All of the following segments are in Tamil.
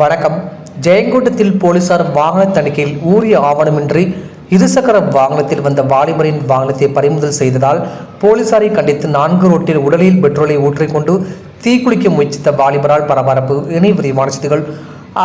வணக்கம். ஜெயங்கோட்டத்தில் போலீசார் வாகன தணிக்கையில் ஊரிய ஆவணமின்றி இருசக்கர வாகனத்தில் வந்த வாலிபரின் வாகனத்தை பறிமுதல் செய்ததால் போலீசாரை கண்டித்து நான்கு ரோட்டில் உடலில் பெட்ரோலை ஊற்றிக்கொண்டு தீக்குளிக்க முயற்சித்த வாலிபரால் பரபரப்பு. இணை விரிவான செய்திகள்.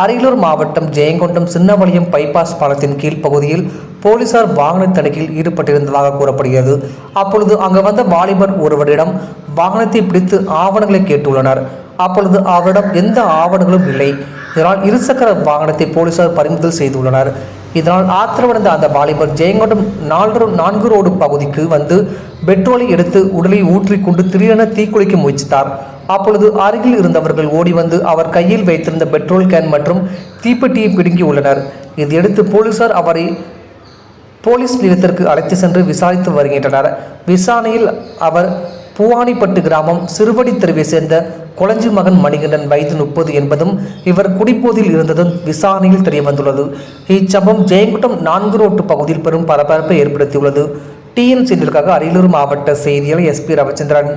அரியலூர் மாவட்டம் ஜெயங்கொண்டம் சின்னவளையம் பைபாஸ் பாலத்தின் கீழ் பகுதியில் போலீசார் வாகன தணிக்கையில் ஈடுபட்டிருந்ததாக கூறப்படுகிறது. அப்பொழுது அங்கு வந்த வாலிபர் ஒருவரிடம் வாகனத்தை பிடித்து ஆவணங்களை கேட்டுள்ளனர். அப்பொழுது அவரிடம் எந்த ஆவணங்களும் இல்லை. இதனால் இருசக்கர வாகனத்தை போலீசார் பறிமுதல் செய்துள்ளனர். இதனால் ஆத்திரமடைந்த அந்த வாலிபர் ஜெயங்கொண்டம் நான்கு நான்கு ரோடு பகுதிக்கு வந்து பெட்ரோலை எடுத்து உடலை ஊற்றிக்கொண்டு திடீரென தீக்குளிக்க முயற்சித்தார். அப்பொழுது அருகில் இருந்தவர்கள் ஓடி வந்து அவர் கையில் வைத்திருந்த பெட்ரோல் கேன் மற்றும் தீப்பெட்டியை பிடுங்கி உள்ளனர். இதையடுத்து போலீசார் அவரை போலீஸ் நிலையத்திற்கு அழைத்து சென்று விசாரித்து வருகின்றனர். விசாரணையில் அவர் பூவானிப்பட்டு கிராமம் சிறுவடி தெருவை சேர்ந்த கொளஞ்சி மகன் மணிகண்டன் வயது முப்பது என்பதும் இவர் குடிப்போதில் இருந்ததும் விசாரணையில் தெரியவந்துள்ளது. இச்சம்பவம் ஜெயங்குட்டம் நான்கு ரோட்டு பகுதியில் பெரும் பரபரப்பை ஏற்படுத்தியுள்ளது. டிஎன் செய்திகளுக்காக அரியலூர் மாவட்ட செய்தியாளர் எஸ்பி ரவிச்சந்திரன்.